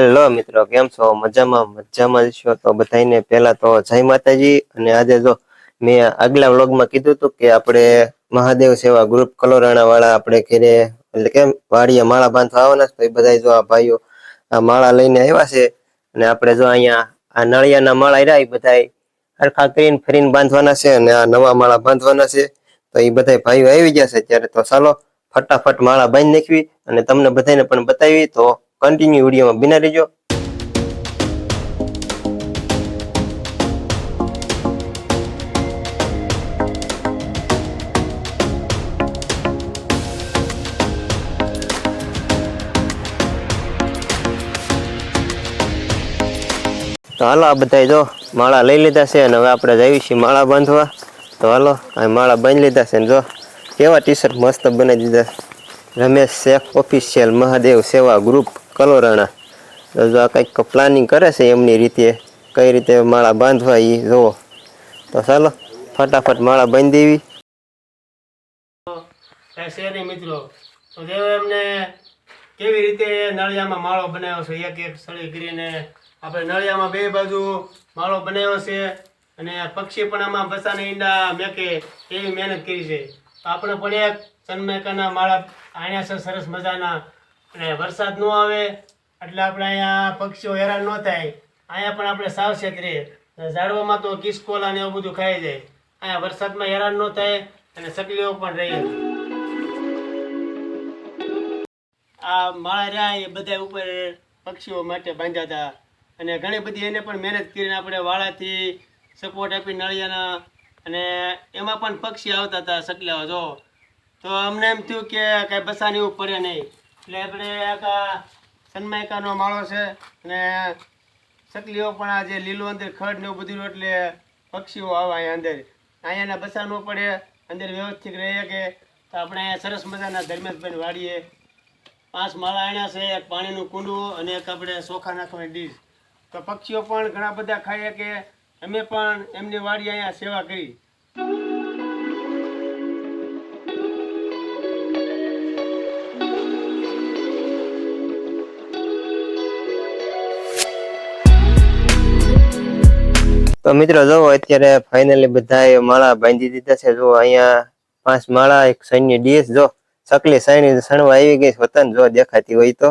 Hello મિત્રો, કેમ છો? મજામાં મજામાં છો? તો બધાને પહેલા તો જય માતાજી અને આજે જો મેં આગલા વ્લોગમાં કીધું હતું કે આપણે મહાદેવ સેવા ગ્રુપ કલોરાણા વાળા આપણે ઘેરે, એટલે કેમ? વાડીએ માળા બાંધવા આવવાના છે, તો એ બધા જો આ ભાઈઓ આ માળા લઈને આવ્યા છે અને આપણે જો અહીંયા આ નળિયાના માળા રહ્યા, એ બધા હરખા કરીને ફરીને બાંધવાના છે અને આ નવા માળા બાંધવાના છે. તો એ બધા ભાઈઓ આવી ગયા છે ત્યારે તો ચાલો ફટાફટ માળા બાંધી નાખવી અને તમને બધાને પણ બતાવી તો કન્ટિન્યુ વિડીયોમાં બિના રહેજો તો હાલો આ બધા જો માળા લઈ લીધા છે અને હવે આપણે જઈએ છીએ માળા બાંધવા. તો હાલો, આ માળા બાંધી લીધા છે જો કેવા ટી શર્ટ મસ્ત બનાવી દીધા. રમેશ શેખ ઓફિશિયલ મહાદેવ સેવા ગ્રુપ કલોરાણા જો આ કંઈક પ્લાનિંગ કરે છે એમની રીતે, કઈ રીતે માળા બાંધવા એ જુઓ. તો ચાલો, ફટાફટ માળા બાંધી દેવી. મિત્રો, તો જેવો એમને કેવી રીતે નળિયામાં માળો બનાવ્યો છે, એક એક સળી કરીને. આપણે નળિયામાં બે બાજુ માળો બનાવ્યો છે, અને પક્ષી પણ આમાં બસાને ઈંડા મેકે એવી મહેનત કરી છે. તો આપણે પણ એક ચનમેકાના માળા આણ્યા છે, સરસ મજાના. અને વરસાદ ન આવે, એટલે આપણે અહીંયા પક્ષીઓ હેરાન ન થાય. અહીંયા પણ આપણે સાવચેત રહીએ. ઝાડવામાં તો કિસકોલા ને એવું બધું ખાઈ જાય. અહીંયા વરસાદમાં હેરાન ન થાય અને સકલીઓ પણ રહીએ આ માળા રહ્યા એ બધા ઉપર પક્ષીઓ માટે બાંધ્યા હતા. અને ઘણી બધી એને પણ મહેનત કરીને આપણે વાળાથી સપોર્ટ આપી નળિયાના. અને એમાં પણ પક્ષી આવતા હતા સકલાઓ, જો. તો અમને એમ થયું કે કાંઈ બસાની એવું પડે નહીં. એટલે આપણે આ સનમાયકાનો માળો છે અને ચકલીઓ પણ આ જે લીલું અંદર ખડ ને એવું બધું એટલે પક્ષીઓ આવે અહીંયા અંદર. અહીંયાના બસા ન પડે, અંદર વ્યવસ્થિત રહે કે તો આપણે અહીંયા સરસ મજાના ધર્મેશભાઈ વાડીએ પાંચ માળા આણ્યા છે, એક પાણીનું કુંડું અને એક આપણે ચોખા નાખવાની ડીશ. તો પક્ષીઓ પણ ઘણા બધા ખાઈએ કે અમે પણ એમની વાડી અહીંયા સેવા કરી. તો મિત્રો જો અત્યારે ફાઇનલી બધા માળા બાંધી દીધા છે. જો અહીંયા પાંચ માળા, એક સૈન્ય ડીશ જો સકલી સૈની સણવા આવી ગઈ વતન જો દેખાતી હોય તો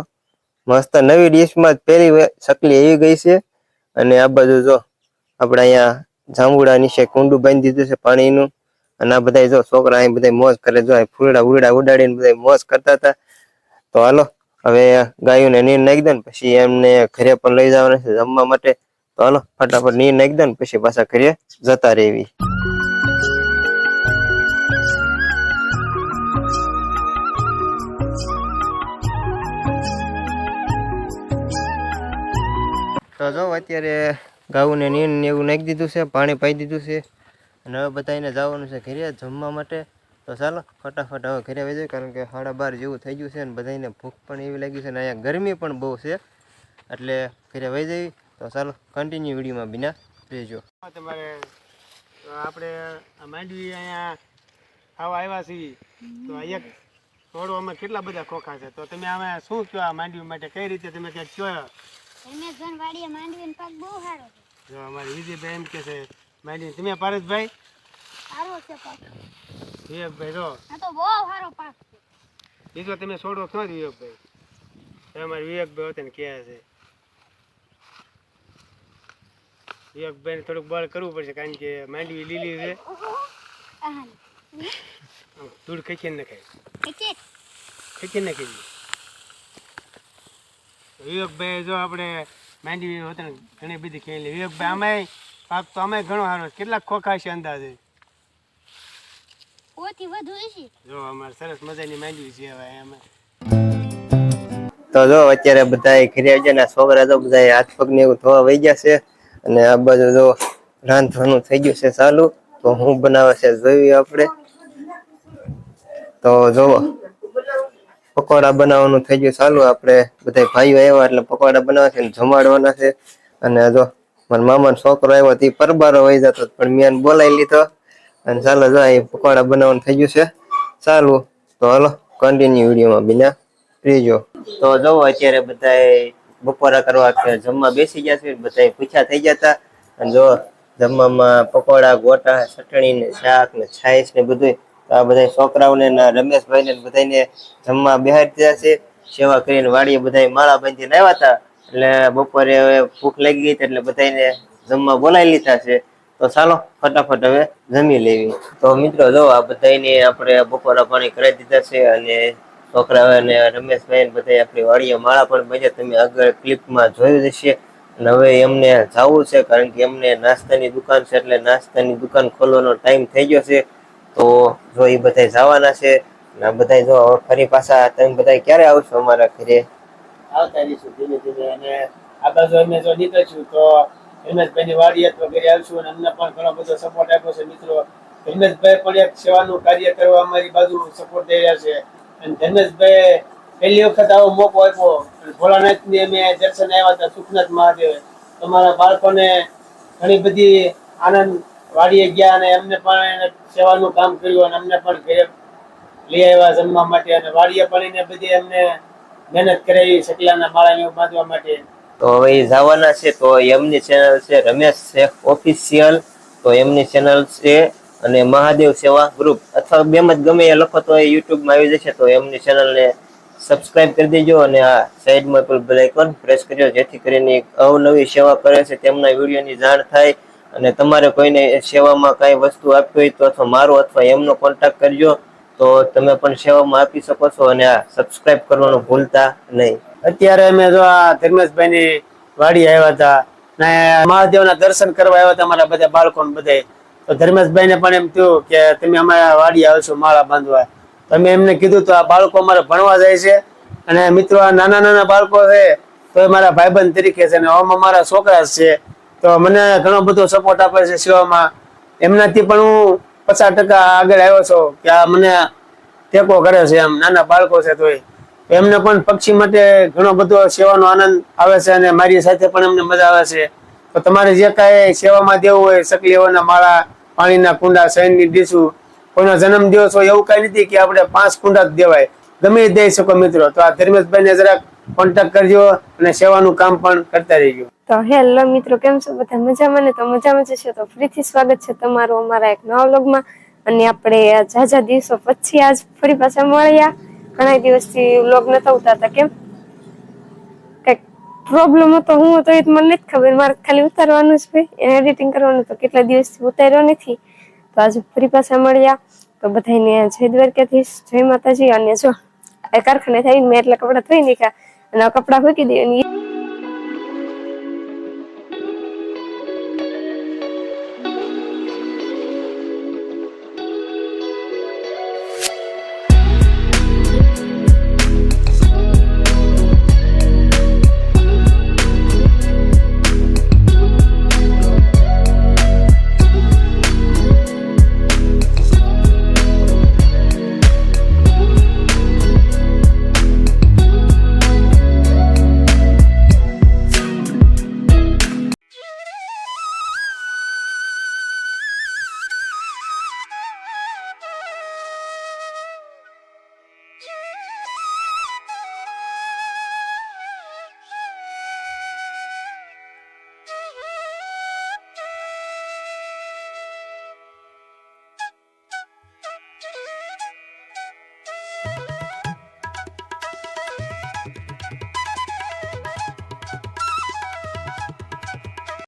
મસ્ત નવી ડીશમાં પહેલી સકલી આવી ગઈ છે. અને આ બાજુ જો આપણે અહીંયા જાંબુડા નીચે કુંડું બાંધી દીધું છે પાણીનું. અને આ બધા જો છોકરા અહીં બધા મોજ કરે, જો ફૂલડા ઉરડા ઉડાડીને બધા મોજ કરતા હતા. તો હાલો, હવે ગાયોને નીર નાખી દો ને પછી એમને ઘરે પણ લઈ જવાના છે જમવા માટે. તો હાલો, ફટાફટ નીર નાખી દે ને પછી પાછા કરીએ જતા રહેવી તો જો, અત્યારે ગાઉને નીર ને એવું નાખી દીધું છે, પાણી પાઈ દીધું છે. અને હવે બધાને જવાનું છે ઘરે જમવા માટે. તો ચાલો, ફટાફટ હવે ઘરે આવી જાય કારણ કે સાડા બાર જેવું થઈ ગયું છે અને બધાને ભૂખ પણ એવી લાગી છે અને અહીંયા ગરમી પણ બહુ છે. એટલે ઘરે વહી જવી તો ચાલો કન્ટિન્યુ વિડીયોમાં બિના રહેજો. તમારે આપણે આ માંડવી અહીંયા આવા આવ્યા છીએ. તો આ એક અમે કેટલા બધા ખોખા છે? તો તમે અમે શું કહો આ માંડવી માટે? કઈ રીતે તમે ક્યાંક કહો રમેશભાઈ વાડીએ માંડવીનો પાક બહુ સારો છે. જો અમારી વિજયભાઈ એમ કે છે માંડવી તમે પારસભાઈ? સારો છે પાક. વિવેકભાઈ જો. આ તો બહુ સારો પાક છે. બીજો તમે છોડો ક્યાં જ વિવેકભાઈ એ અમારે વિવેકભાઈ હતા ને કહે છે. વિવેકભાઈને થોડુંક બળ કરવું પડશે કારણ કે માંડવી લીલી છે. ધૂળ ખેંચીને નખાય ખેંચે. ખેંચી નાખી વિવેકભાઈ જો આપણે માંડવી હતા ઘણી બધી ખેલી. વિવેકભાઈ અમે પાક તો અમે ઘણો સારો કેટલા કેટલાક ખોખા છે અંદાજે? ઓથી વધુ હશે. જો અમારે સરસ મજાની માંડવી છે હવે અમે તો જો અત્યારે બધા ખેરિયા છોકરા તો બધા હાથ પગ ને એવું ધોવા વહી ગયા છે. અને આ બાજુ જો રાંધવાનું થઈ ગયું છે ચાલુ, તો હું બનાવે છે જોઈએ આપણે. તો જોવો પકોડા બનાવવાનું થઈ ગયું ચાલુ. આપણે બધા ભાઈઓ આવ્યા એટલે પકોડા બનાવવા છે જમાડવાના છે. અને જો, મારા મામાનો છોકરો આવ્યો તે પરબારો વહી જતો પણ મેં બોલાવી લીધો. અને ચાલો જો એ પકોડા બનાવવાનું થઈ ગયું છે ચાલુ. તો હાલો કન્ટિન્યુ વિડીયોમાં બિના ત્રીજો તો જવો અત્યારે બધા બપોરા કરવા જમવા બેસી ગયા છે બધા પૂછા થઈ ગયા હતા. અને જો જમવામાં પકોડા, ગોટા, ચટણી ને શાક ને છાશ ને બધું આ બધા છોકરાઓને રમેશભાઈ ને બધાને જમવા બેહાડી દીધા છે. સેવા કરીને વાડીએ બધા માળા બાંધીને આવ્યા હતા. એટલે બપોરે હવે ભૂખ લાગી ગઈ એટલે બધાને જમવા બોલાવી લીધા છે. તો ચાલો, ફટાફટ હવે જમી લેવી. તો મિત્રો, જો આ બધાને આપણે બપોરા પાણી કરાવી દીધા છે અને છોકરાઓ અને રમેશભાઈ બધા આપણી વાડીએ માળા પણ બન્યા. તમે આગળ ક્લિપમાં જોયું હશે. અને હવે એમને જવું છે કારણ કે એમને નાસ્તાની દુકાન છે એટલે નાસ્તાની દુકાન ખોલવાનો ટાઈમ થઈ ગયો છે. તો જો એ બધા જવાના છે બધા જો ફરી પાછા તમે બધા ક્યારે આવશો અમારા ઘરે? આવતા રહીશું ધીમે ધીમે. અને આ બાજુ અમે જો નીકળશું તો હિમેશભાઈની વાડી અથવા ઘરે આવશું અને અમને પણ ઘણો બધો સપોર્ટ આપ્યો છે મિત્રો. હિમેશભાઈ પણ એક સેવાનું કાર્ય કરવા અમારી બાજુ સપોર્ટ દઈ રહ્યા છે. અને ધર્મેશભાઈ પહેલી વખત આવો મોકો આપ્યો. અને ભોળાનાથની અમે દર્શન આવ્યા હતા સુખનાથ મહાદેવ. તમારા બાળકોને ઘણી બધી આનંદ વાડીએ ગયા અને એમને પણ એને સેવાનું કામ કર્યું અને અમને પણ ઘરે લઈ આવ્યા જમવા માટે અને વાડીએ પણ એને બધી એમને મહેનત કરાવી શકલાના માળાને બાંધવા માટે. તો હવે એ જવાના છે, તો એમની ચેનલ છે રમેશ શેખ ઓફિશિયલ તો એમની ચેનલ છે અને મહાદેવ સેવા ગ્રુપ. અથવા બેમ જ ગમે એ લખો તો એ યુટ્યુબમાં આવી જશે, તો એમની ચેનલને સબસ્ક્રાઇબ કરી દેજો અને આ સાઈડમાં પેલું બેલ પ્રેસ કરજો, જેથી કરીને અવનવી સેવા કરે છે, તેમના વિડીયોની જાણ થાય અને તમારે કોઈને સેવામાં કાંઈ વસ્તુ આપવી હોય તો અથવા મારો અથવા એમનો કોન્ટેક્ટ કરજો, તો તમે પણ સેવામાં આપી શકો છો અને આ સબસ્ક્રાઇબ કરવાનું ભૂલતા નહીં. અત્યારે અમે જો આ ધર્મેશભાઈની વાડી આવ્યા હતા ને મહાદેવના દર્શન કરવા આવ્યા હતા, અમારા બધા બાળકો બધા તો ધર્મેશભાઈને પણ એમ થયું કે તમે અમારા વાડી આવશો માળા બાંધવા. તમે એમને કીધું તો આ બાળકો અમારે ભણવા જાય છે અને મિત્રો આ નાના નાના બાળકો છે, તો એ મારા ભાઈબંધ તરીકે છે અને આમાં મારા છોકરા છે. તો મને ઘણો બધો સપોર્ટ આપે છે સેવામાં. એમનાથી પણ હું પચાસ ટકા આગળ આવ્યો છું કે આ મને ટેકો કરે છે એમ નાના બાળકો છે તોય. એમને પણ પક્ષી માટે ઘણો બધો સેવાનો આનંદ આવે છે અને મારી સાથે પણ એમને મજા આવે છે. તો તમારે જે કાંઈ સેવામાં દેવું હોય સકલીઓના માળા પાણીના કુંડા સૈનની ડીશું, કોઈનો જન્મ દિવસ હોય એવું કઈ નથી કે આપણે પાંચ કુંડા જ દેવાય. ગમે દઈ શકો મિત્રો. તો આ ધર્મેશભાઈને જરાક કોન્ટેક્ટ કરજો અને સેવાનું કામ પણ કરતા રહેજો. તો હેલો મિત્રો, કેમ છો? બધા મજામાં ને? તો મજામાં જ છો તો ફરીથી સ્વાગત છે તમારું અમારા એક નવા વ્લોગમાં. અને આપણે ઝાઝા દિવસો પછી આજ ફરી પાછા મળ્યા. ઘણા દિવસથી વ્લોગ નતા ઉતારતા, કેમ? પ્રોબ્લેમ હતો, હું હતો એ તો મને નથી ખબર. મારે ખાલી ઉતારવાનું હોય એને એડિટિંગ કરવાનું તો કેટલા દિવસથી ઉતાર્યો નથી. તો આજે ફરી પાછા મળ્યા. તો બધાને જય દ્વારકાથી જય માતાજી. અને જો એ કારખાને થઈને મેં એટલા કપડાં ધોઈ નીકળ્યા અને કપડાં ફૂકી ઈ